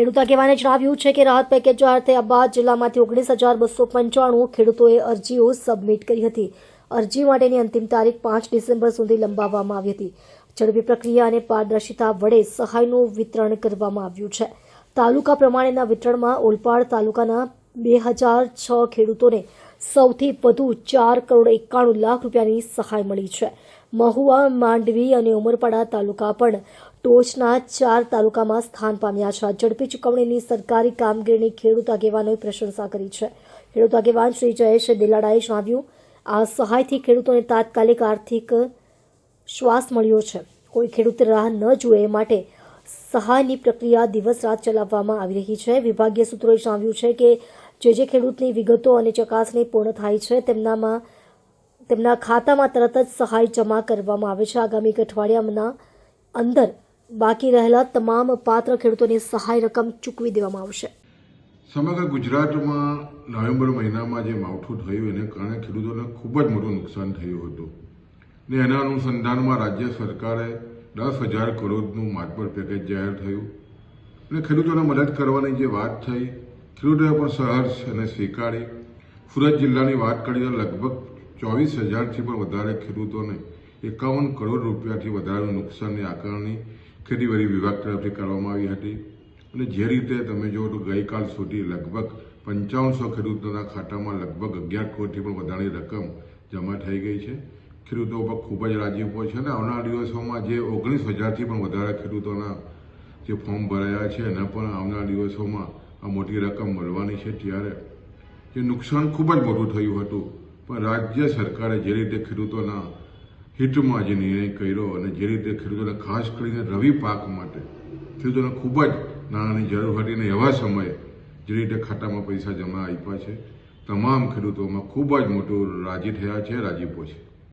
ખેડૂત આગેવાને જણાવ્યું છે કે રાહત પેકેજ અર્થે અબાદ જિલ્લામાંથી ઓગણીસ હજાર બસો પંચાણું ખેડૂતોએ અરજીઓ સબમિટ કરી હતી. અરજી માટેની અંતિમ તારીખ પાંચ ડિસેમ્બર સુધી લંબાવવામાં આવી હતી. ઝડપી પ્રક્રિયા અને પારદર્શિતા વડે સહાયનું વિતરણ કરવામાં આવ્યું છે. તાલુકા પ્રમાણેના વિતરણમાં ઓલપાડ તાલુકાના બે હજાર છ ખેડૂતોને સૌથી વધુ ચાર કરોડ એકાણું લાખ રૂપિયાની સહાય મળી છે. મહુવા, માંડવી અને ઉમરપાડા તાલુકા પણ ટોચના ચાર તાલુકામાં સ્થાન પામ્યા છે. ઝડપી ચૂકવણીની સરકારી કામગીરીની ખેડૂત આગેવાનોએ પ્રશંસા કરી છે. ખેડૂત આગેવાન શ્રી જયેશ દેલાડાએ જણાવ્યું, આ સહાયથી ખેડૂતોને તાત્કાલિક આર્થિક શ્વાસ મળ્યો છે. કોઈ ખેડૂત રાહ ન જુએ માટે સહાયની પ્રક્રિયા દિવસ રાત ચલાવવામાં આવી રહી છે. વિભાગીય સૂત્રોએ જણાવ્યું છે કે જે જે ખેડૂતની વિગતો અને ચકાસણી પૂર્ણ થાય છે, તેમનામાં તેમના ખાતામાં તરત જ સહાય જમા કરવામાં આવે છે. આગામી એક અઠવાડિયાના અંદર બાકી રહેલા તમામ પાત્ર ખેડૂતોની સહાય રકમ ચૂકવી દેવામાં આવશે. સમગ્ર ગુજરાતમાં નવેમ્બર મહિનામાં જે માવઠું થયું, એને કારણે ખેડૂતોને ખૂબ જ મોટું નુકસાન થયું હતું. ને એના અનુસંધાનમાં રાજ્ય સરકારે દસ હજાર કરોડનું માતબર પેકેજ જાહેર થયું. અને ખેડૂતોને મદદ કરવાની જે વાત થઈ ખેડૂતોએ પણ સહર્ષ અને સ્વીકારી. સુરત જિલ્લાની વાત કરીએ તો લગભગ ચોવીસ હજારથી પણ વધારે ખેડૂતોને એકાવન કરોડ રૂપિયાથી વધારેનું નુકસાનની આકારણી ખેતીવાડી વિભાગ તરફથી કરવામાં આવી હતી. અને જે રીતે તમે જુઓ તો ગઈકાલ સુધી લગભગ પંચાવનસો ખેડૂતોના ખાતામાં લગભગ અગિયાર કરોડથી પણ વધારાની રકમ જમા થઈ ગઈ છે. ખેડૂતો પર ખૂબ જ રાજીપો છે અને આવનારા દિવસોમાં જે ઓગણીસ હજારથી પણ વધારે ખેડૂતોના જે ફોર્મ ભરાયા છે એના પણ આવનારા દિવસોમાં આ મોટી રકમ મળવાની છે ત્યારે જે નુકસાન ખૂબ જ મોટું થયું હતું. પણ રાજ્ય સરકારે જે રીતે ખેડૂતોના હિતમાં જે નિર્ણય કર્યો અને જે રીતે ખેડૂતોને ખાસ કરીને રવિ પાક માટે ખેડૂતોને ખૂબ જ નાણાંની જરૂર હતી અને એવા સમયે જે રીતે ખાતામાં પૈસા જમા આપ્યા છે, તમામ ખેડૂતોમાં ખૂબ જ મોટું રાજી થયા છે, રાજીપો છે.